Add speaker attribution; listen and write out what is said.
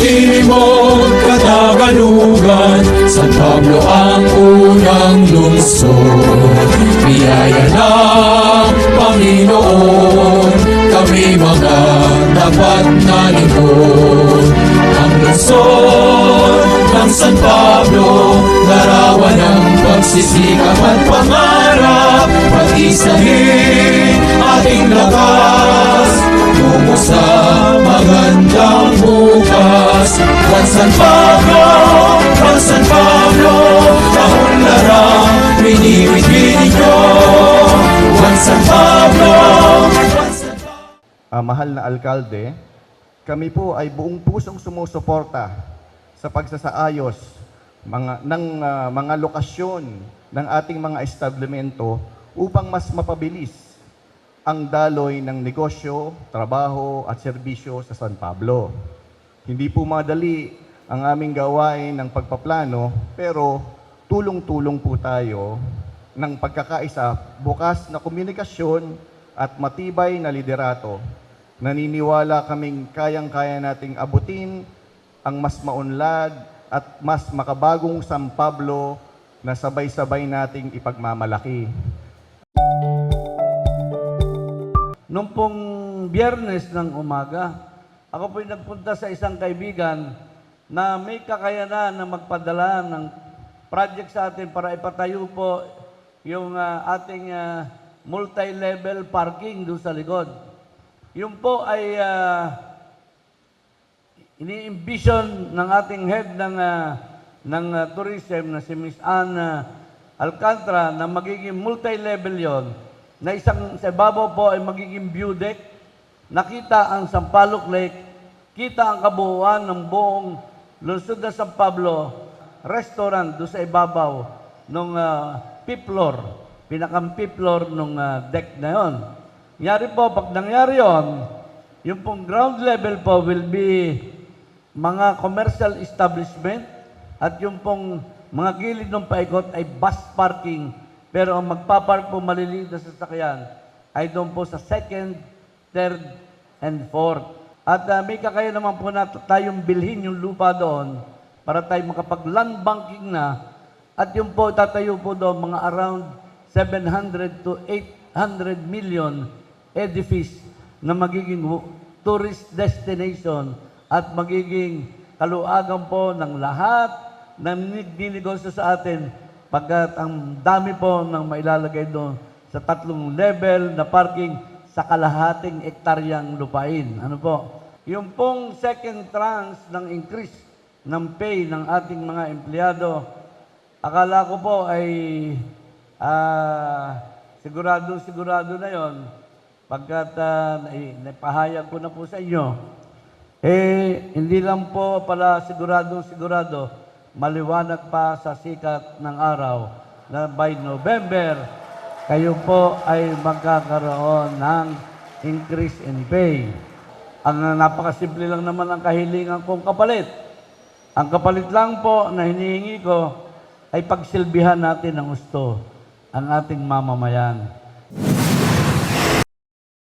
Speaker 1: Timog, Katagalugan, San Pablo ang unang lungsod. Biyaya ng Panginoon, kami mga dapat na lingkod. Ang lungsod ng San Pablo, larawan ng pagsisikap at pangarap, pag-isahin ating lakas, tungo sa San Pablo, Juan San Pablo Taon larang binibigay ninyo Juan San Pablo, Juan
Speaker 2: Ah, mahal na alkalde, kami po ay buong pusong sumusuporta sa pagsasaayos mga, ng ah, mga lokasyon ng ating mga establemento upang mas mapabilis ang daloy ng negosyo, trabaho at serbisyo sa San Pablo. Hindi po madali ang aming gawain ng pagpaplano pero tulong-tulong po tayo ng pagkakaisa, bukas na komunikasyon at matibay na liderato. Naniniwala kaming kayang-kaya nating abutin ang mas maunlad at mas makabagong San Pablo na sabay-sabay nating ipagmamalaki.
Speaker 3: Nung pong biyernes ng umaga, ako po'y nagpunta sa isang kaibigan na may kakayanan na magpadala ng project sa atin para ipatayo po yung ah, ating ah, multi-level parking doon sa likod. Yung po ay ah, ini-envision ng ating head ng ah, ng ah, tourism na si Miss Anne ah, Alcantara na magiging multi-level yon na isang sa ibabaw po ay magiging view deck nakita ang Sampaloc Lake kita ang kabuuan ng buong lungsod ng San Pablo restaurant do sa ibabaw ng fifth floor pinakang fifth floor ng deck na yon Nangyari po, pag nangyari yon, yung pong ground level po will be mga commercial establishment at yung pong mga gilid ng paikot ay bus parking. Pero ang magpapark po maliliit na sasakyan ay doon po sa second, third, and fourth. At ah, may kakaya naman po na tayong bilhin yung lupa doon para tayo makapag-land banking na at yung po tatayo po doon mga around 700 to 800 million edifice na magiging tourist destination at magiging kaluagan po ng lahat ng ninegosyo sa atin pagkat ang dami po ng mailalagay doon sa tatlong level na parking sa kalahating ektaryang lupain. Ano po? Yung pong second tranche ng increase ng pay ng ating mga empleyado, akala ko po ay ah, sigurado sigurado na yon pagkat uh, napahayag ko na po sa inyo eh hindi lang po pala sigurado sigurado maliwanag pa sa sikat ng araw na by November kayo po ay magkakaroon ng increase in pay. Ang napakasimple lang naman ang kahilingan kong kapalit. Ang kapalit lang po na hinihingi ko ay pagsilbihan natin ng gusto ang ating mamamayan.